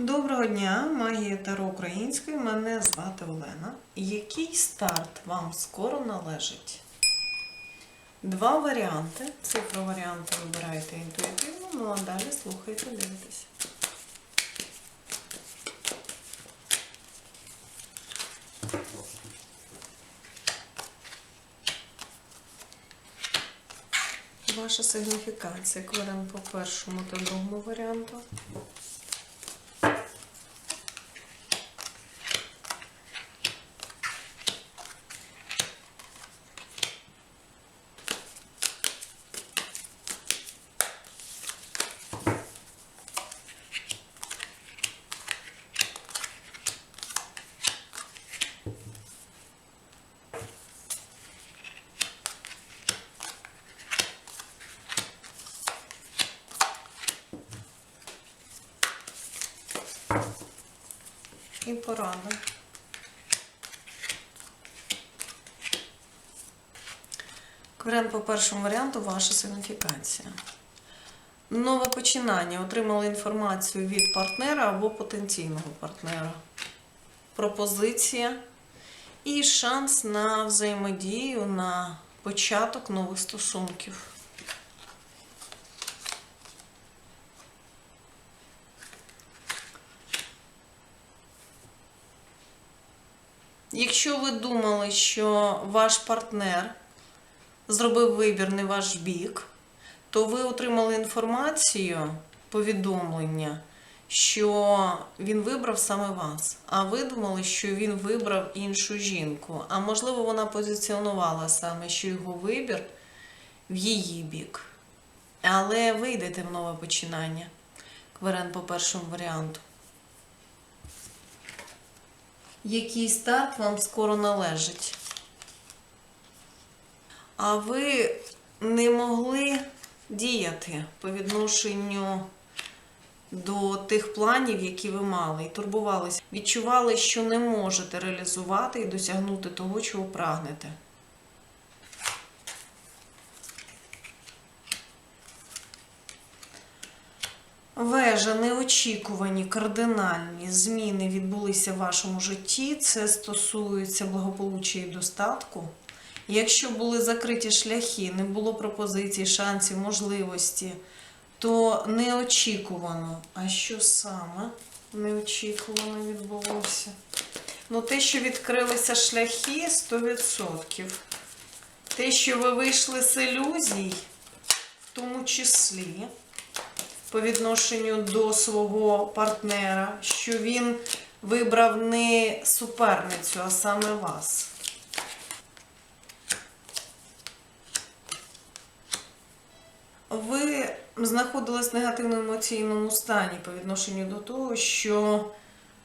Доброго дня, магія Таро Української. Мене звати Олена. Який старт вам скоро належить? Два варіанти. Цифру варіанти вибираєте інтуїтивно, ну а далі слухайте, дивитесь. Ваша сигніфікація. Кладемо по першому та другому варіанту. І порада. Варіант по першому варіанту ваша сигніфікація. Нове починання. Отримали інформацію від партнера або потенційного партнера. Пропозиція і шанс на взаємодію, на початок нових стосунків. Якщо ви думали, що ваш партнер зробив вибір не ваш бік, то ви отримали інформацію, повідомлення, що він вибрав саме вас. А ви думали, що він вибрав іншу жінку. А можливо, вона позиціонувала саме, що його вибір в її бік. Але ви йдете в нове починання. Кверен по першому варіанту. Який старт вам скоро належить? А ви не могли діяти по відношенню до тих планів, які ви мали, і турбувалися. Відчували, що не можете реалізувати і досягнути того, чого прагнете. Вежа, неочікувані кардинальні зміни відбулися в вашому житті. Це стосується благополуччя і достатку. Якщо були закриті шляхи, не було пропозицій, шансів, можливості, то неочікувано. А що саме неочікувано відбулося? Ну, те, що відкрилися шляхи 100%. Те, що ви вийшли з ілюзій, в тому числі по відношенню до свого партнера, що він вибрав не суперницю, а саме вас. Ви знаходились в негативному емоційному стані по відношенню до того, що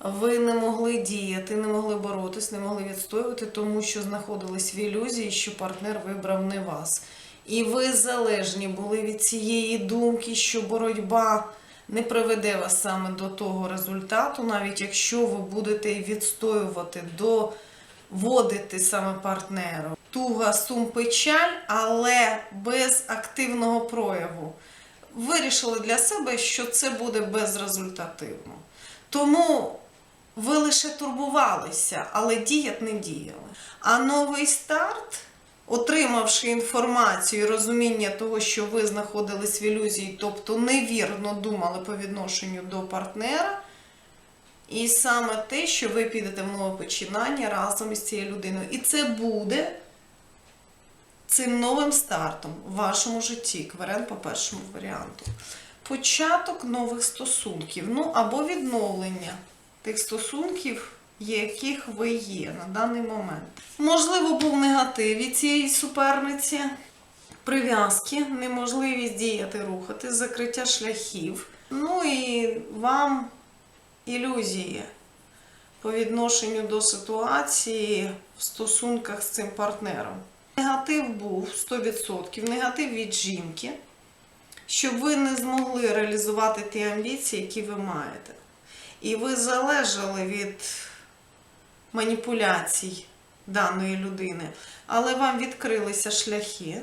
ви не могли діяти, не могли боротись, не могли відстоювати, тому що знаходились в ілюзії, що партнер вибрав не вас. І ви залежні були від цієї думки, що боротьба не приведе вас саме до того результату, навіть якщо ви будете відстоювати, доводити саме партнеру. Туга, сум, печаль, але без активного прояву. Вирішили для себе, що це буде безрезультативно. Тому ви лише турбувалися, але діяти не діяли. А новий старт отримавши інформацію і розуміння того, що ви знаходились в ілюзії, тобто невірно думали по відношенню до партнера, і саме те, що ви підете в нове починання разом із цією людиною. І це буде цим новим стартом в вашому житті, кварен по першому варіанту. Початок нових стосунків, ну або відновлення тих стосунків яких ви є на даний момент. Можливо, був негатив від цієї суперниці, прив'язки, неможливість діяти, рухати, закриття шляхів. Ну і вам ілюзії по відношенню до ситуації в стосунках з цим партнером. Негатив був 100%, негатив від жінки, щоб ви не змогли реалізувати ті амбіції, які ви маєте. І ви залежали від маніпуляцій даної людини, але вам відкрилися шляхи,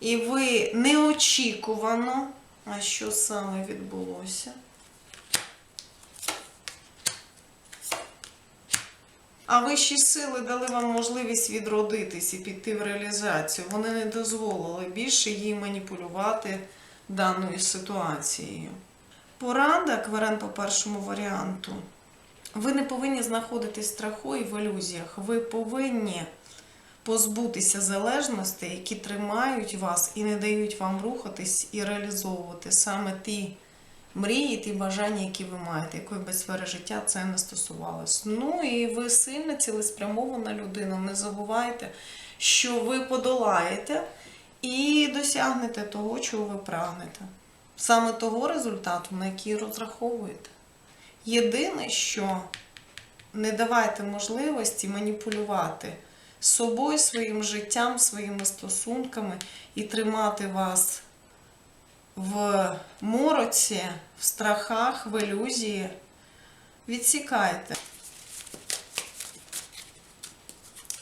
і ви неочікувано, а що саме відбулося? А вищі сили дали вам можливість відродитись і піти в реалізацію. Вони не дозволили більше їй маніпулювати даною ситуацією. Порада кварен по першому варіанту. Ви не повинні знаходитись в страху і в ілюзіях. Ви повинні позбутися залежностей, які тримають вас і не дають вам рухатись і реалізовувати саме ті мрії, ті бажання, які ви маєте, якої би сфери життя це не стосувалось. Ну і ви сильна, цілеспрямована людина. Не забувайте, що ви подолаєте і досягнете того, чого ви прагнете. Саме того результату, на який розраховуєте. Єдине, що не давайте можливості маніпулювати собою, своїм життям, своїми стосунками і тримати вас в мороці, в страхах, в ілюзії. Відсікайте.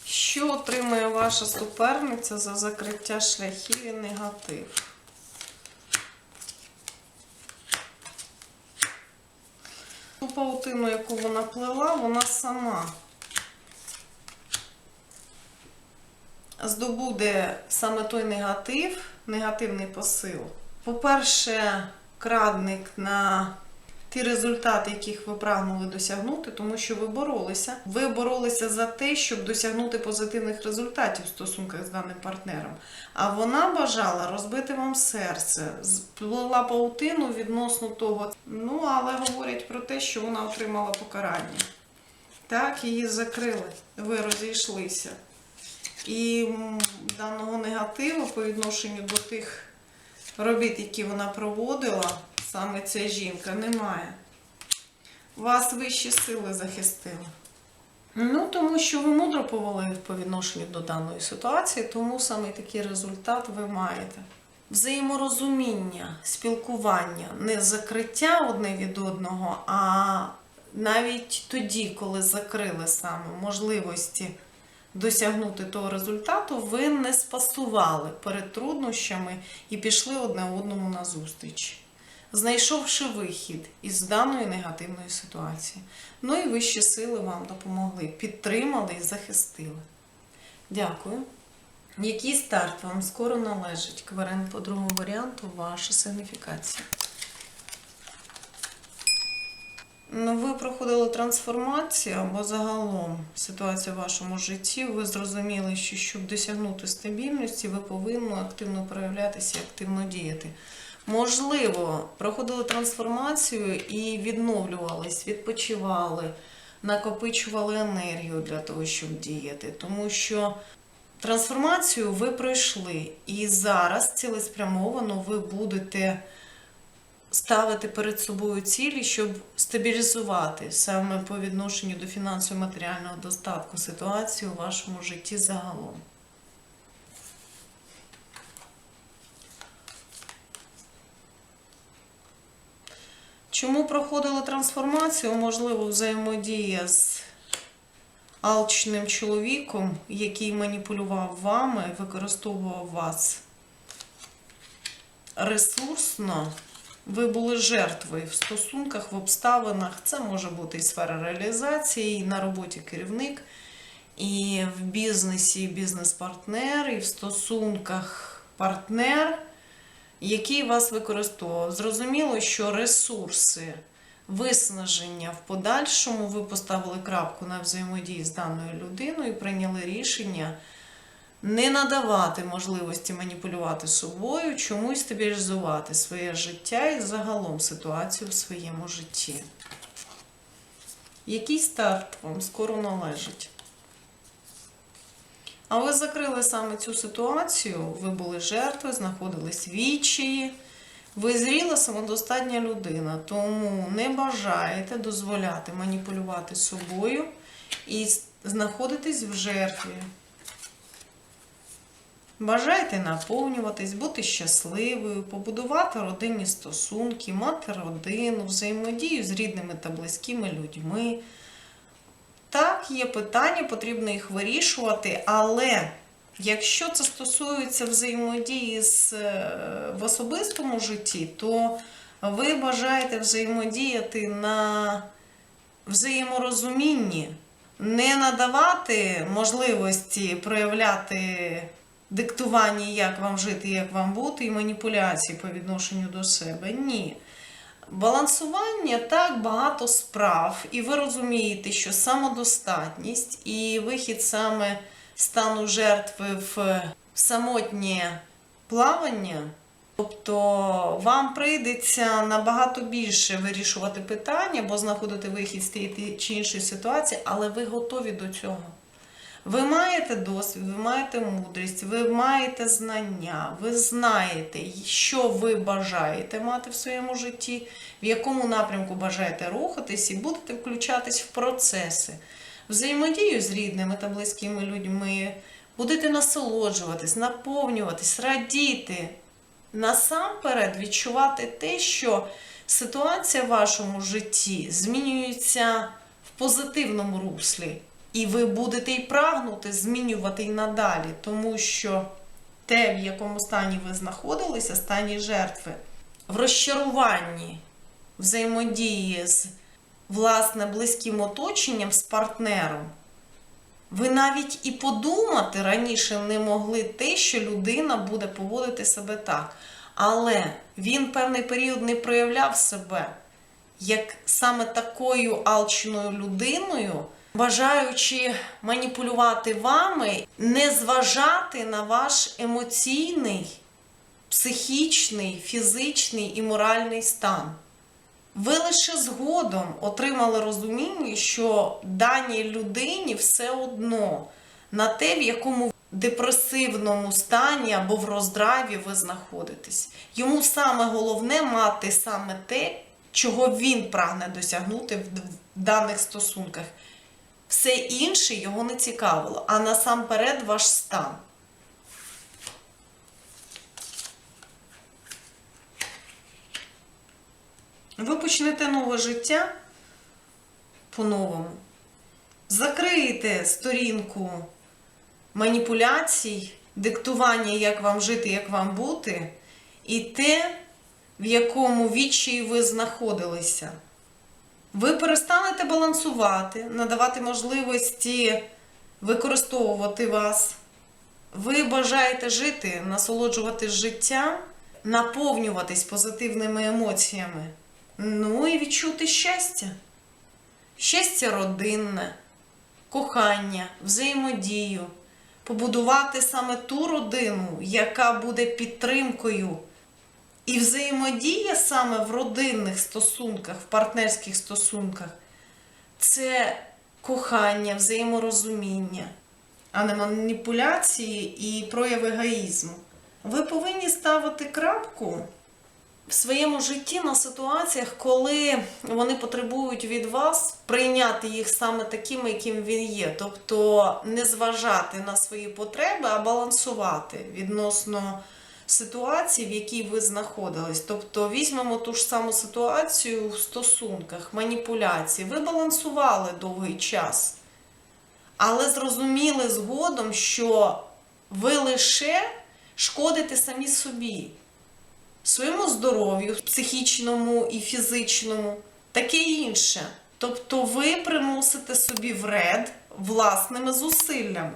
Що отримує ваша суперниця за закриття шляхів і негатив? Ту паутину, яку вона плела, вона сама здобуде саме той негатив, негативний посил. По-перше, крадник на ті результати, яких ви прагнули досягнути, тому що ви боролися. Ви боролися за те, щоб досягнути позитивних результатів в стосунках з даним партнером. А вона бажала розбити вам серце, плела паутину відносно того. Ну, але говорять про те, що вона отримала покарання. Так, її закрили, ви розійшлися. І даного негативу по відношенню до тих робіт, які вона проводила, саме ця жінка, немає. Вас вищі сили захистили. Ну, тому що ви мудро повели по відношенню до даної ситуації, тому саме такий результат ви маєте. Взаєморозуміння, спілкування, не закриття одне від одного, а навіть тоді, коли закрили саме можливості досягнути того результату, ви не спасували перед труднощами і пішли одне одному на зустріч, знайшовши вихід із даної негативної ситуації. Ну і вищі сили вам допомогли, підтримали і захистили. Дякую. Який старт вам скоро належить? Кварен по другому варіанту ваша сигніфікація. Ну, ви проходили трансформацію або загалом ситуація в вашому житті. Ви зрозуміли, що щоб досягнути стабільності, ви повинні активно проявлятися і активно діяти. Можливо, проходили трансформацію і відновлювались, відпочивали, накопичували енергію для того, щоб діяти. Тому що трансформацію ви пройшли, і зараз цілеспрямовано ви будете ставити перед собою цілі, щоб стабілізувати саме по відношенню до фінансово-матеріального достатку ситуацію у вашому житті загалом. Чому проходили трансформацію? Можливо, взаємодія з алчним чоловіком, який маніпулював вами, використовував вас ресурсно. Ви були жертвою в стосунках, в обставинах. Це може бути і сфера реалізації, і на роботі керівник, і в бізнесі бізнес-партнер, і в стосунках партнер, який вас використовував. Зрозуміло, що ресурси виснаження в подальшому ви поставили крапку на взаємодії з даною людиною і прийняли рішення не надавати можливості маніпулювати собою, чомусь стабілізувати своє життя і загалом ситуацію в своєму житті. Який старт вам скоро належить? А ви закрили саме цю ситуацію, ви були жертвою, знаходились в відчаї. Ви зріла самодостатня людина, тому не бажаєте дозволяти маніпулювати собою і знаходитись в жертві. Бажаєте наповнюватись, бути щасливою, побудувати родинні стосунки, мати родину, взаємодію з рідними та близькими людьми. Так, є питання, потрібно їх вирішувати, але якщо це стосується взаємодії з, е, в особистому житті, то ви бажаєте взаємодіяти на взаєморозумінні, не надавати можливості проявляти диктування, як вам жити, як вам бути, і маніпуляції по відношенню до себе. Ні. Балансування так багато справ, і ви розумієте, що самодостатність і вихід саме стану жертви в самотнє плавання. Тобто вам прийдеться набагато більше вирішувати питання, або знаходити вихід з тієї чи іншої ситуації, але ви готові до цього. Ви маєте досвід, ви маєте мудрість, ви маєте знання, ви знаєте, що ви бажаєте мати в своєму житті, в якому напрямку бажаєте рухатись, і будете включатись в процеси, взаємодію з рідними та близькими людьми, будете насолоджуватись, наповнюватись, радіти. Насамперед відчувати те, що ситуація в вашому житті змінюється в позитивному руслі. І ви будете й прагнути змінювати і надалі, тому що те, в якому стані ви знаходилися, стані жертви, в розчаруванні, взаємодії з власне близьким оточенням, з партнером, ви навіть і подумати раніше не могли те, що людина буде поводити себе так. Але він певний період не проявляв себе як саме такою алчною людиною, бажаючи маніпулювати вами, не зважати на ваш емоційний, психічний, фізичний і моральний стан. Ви лише згодом отримали розуміння, що даній людині все одно на те, в якому депресивному стані або в роздраві ви знаходитесь. Йому саме головне мати саме те, чого він прагне досягнути в даних стосунках. Все інше його не цікавило, а насамперед ваш стан. Ви почнете нове життя по-новому. Закриєте сторінку маніпуляцій, диктування, як вам жити, як вам бути, і те, в якому відчаї ви знаходилися. Ви перестанете балансувати, надавати можливості використовувати вас. Ви бажаєте жити, насолоджуватись життям, наповнюватись позитивними емоціями. Ну і відчути щастя. Щастя родинне, кохання, взаємодію, побудувати саме ту родину, яка буде підтримкою. І взаємодія саме в родинних стосунках, в партнерських стосунках це кохання, взаєморозуміння, а не маніпуляції і прояв егоїзму. Ви повинні ставити крапку в своєму житті на ситуаціях, коли вони потребують від вас прийняти їх саме такими, яким він є. Тобто не зважати на свої потреби, а балансувати відносно ситуації, в якій ви знаходились. Тобто візьмемо ту ж саму ситуацію в стосунках, маніпуляції. Ви балансували довгий час, але зрозуміли згодом, що ви лише шкодите самі собі, своєму здоров'ю, психічному і фізичному, таке інше. Тобто ви приносите собі вред власними зусиллями.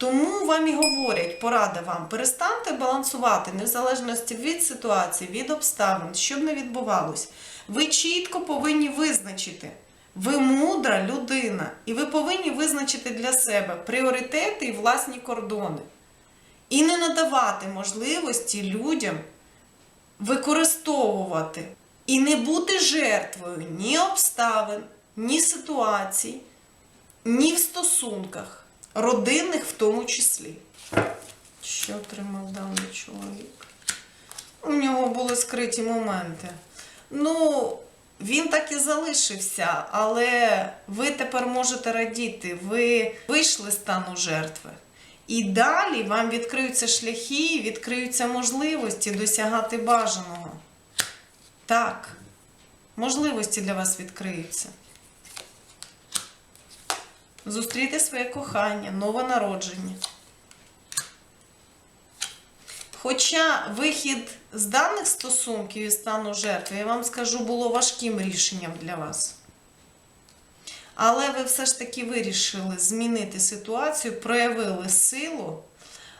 Тому вам і говорять, порада вам, перестаньте балансувати не в залежності від ситуації, від обставин, що б не відбувалось. Ви чітко повинні визначити. Ви мудра людина, і ви повинні визначити для себе пріоритети і власні кордони. І не надавати можливості людям використовувати і не бути жертвою ні обставин, ні ситуацій, ні в стосунках родинних в тому числі. Що отримав даний чоловік? У нього були скриті моменти. Ну, він так і залишився, але ви тепер можете радіти, ви вийшли з стану жертви. І далі вам відкриються шляхи, відкриються можливості досягати бажаного. Так, можливості для вас відкриються. Зустріти своє кохання, нове народження. Хоча вихід з даних стосунків і стану жертви, я вам скажу, було важким рішенням для вас. Але ви все ж таки вирішили змінити ситуацію, проявили силу,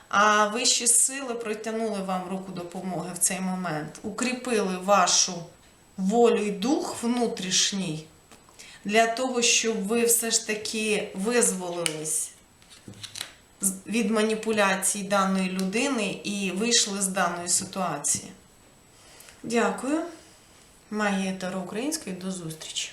а вищі сили протягнули вам руку допомоги в цей момент, укріпили вашу волю і дух внутрішній для того, щоб ви все ж таки визволились від маніпуляцій даної людини і вийшли з даної ситуації. Дякую. Магія Таро Української. До зустрічі.